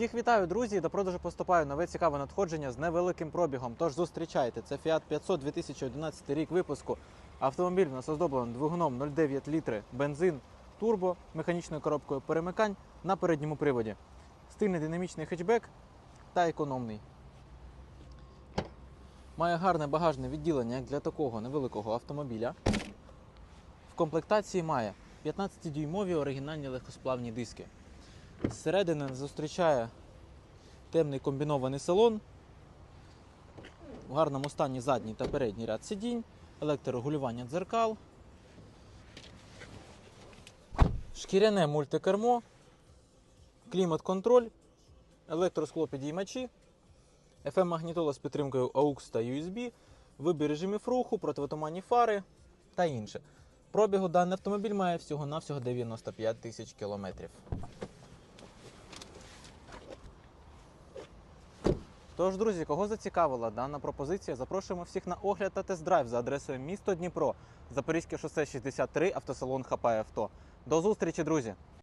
Всіх вітаю, друзі! До продажу поступає нове цікаве надходження з невеликим пробігом. Тож зустрічайте. Це Fiat 500 2011 рік випуску. Автомобіль у нас оздоблений двигуном 0,9 літри, бензин, турбо, механічною коробкою перемикань на передньому приводі. Стильний динамічний хетчбек та економний. Має гарне багажне відділення як для такого невеликого автомобіля. В комплектації має 15-дюймові оригінальні легкосплавні диски. Зсередини зустрічає темний комбінований салон. В гарному стані задній та передній ряд сидінь, електрорегулювання дзеркал, шкіряне мультикермо, клімат-контроль, електросклопідіймачі, FM-магнітола з підтримкою AUX та USB, вибір режимів руху, противотуманні фари та інше. Пробігу даний автомобіль має всього-навсього 95 тисяч кілометрів. Тож, друзі, кого зацікавила дана пропозиція, запрошуємо всіх на огляд та тест-драйв за адресою місто Дніпро, Запорізьке шосе 63, автосалон ХП Авто. До зустрічі, друзі!